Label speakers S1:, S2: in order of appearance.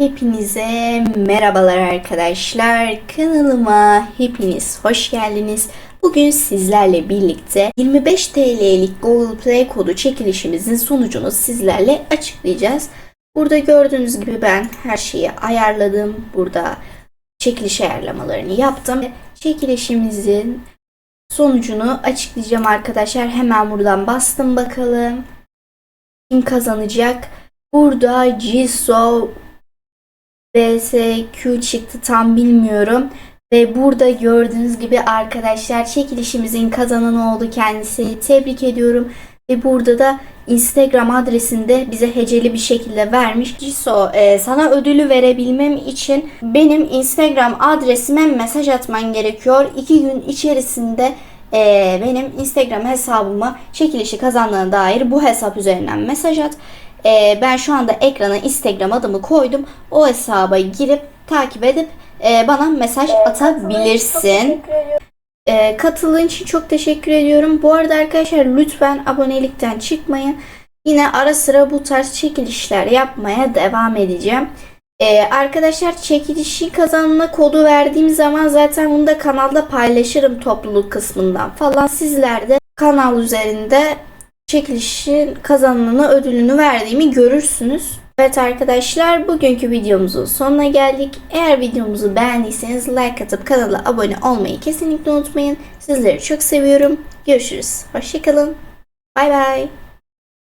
S1: Hepinize merhabalar arkadaşlar. Kanalıma hepiniz hoş geldiniz. Bugün sizlerle birlikte 25 TL'lik Google Play kodu çekilişimizin sonucunu sizlerle açıklayacağız. Burada gördüğünüz gibi ben her şeyi ayarladım. Burada çekiliş ayarlamalarını yaptım. Çekilişimizin sonucunu açıklayacağım arkadaşlar. Hemen buradan bastım bakalım. Kim kazanacak? Burada Jisoo BSQ çıktı tam bilmiyorum. Ve burada gördüğünüz gibi arkadaşlar çekilişimizin kazananı oldu kendisi. Tebrik ediyorum. Ve burada da Instagram adresinde bize heceli bir şekilde vermiş. Ciso e, sana ödülü verebilmem için benim Instagram adresime mesaj atman gerekiyor. İki gün içerisinde e, benim Instagram hesabıma çekilişi kazandığına dair bu hesap üzerinden mesaj at. E, ben şu anda ekrana Instagram adımı koydum. O hesaba girip takip edip e, bana mesaj atabilirsin. E, katıldığın için çok teşekkür ediyorum. Bu arada arkadaşlar lütfen abonelikten çıkmayın. Yine ara sıra bu tarz çekilişler yapmaya devam edeceğim. E, arkadaşlar çekilişi kazanma kodu verdiğim zaman zaten bunu da kanalda paylaşırım topluluk kısmından falan. Sizler de kanal üzerinde çekilişin kazananına ödülünü verdiğimi görürsünüz. Evet arkadaşlar bugünkü videomuzun sonuna geldik. Eğer videomuzu beğendiyseniz like atıp kanala abone olmayı kesinlikle unutmayın. Sizleri çok seviyorum. Görüşürüz. Hoşçakalın. Bay bay.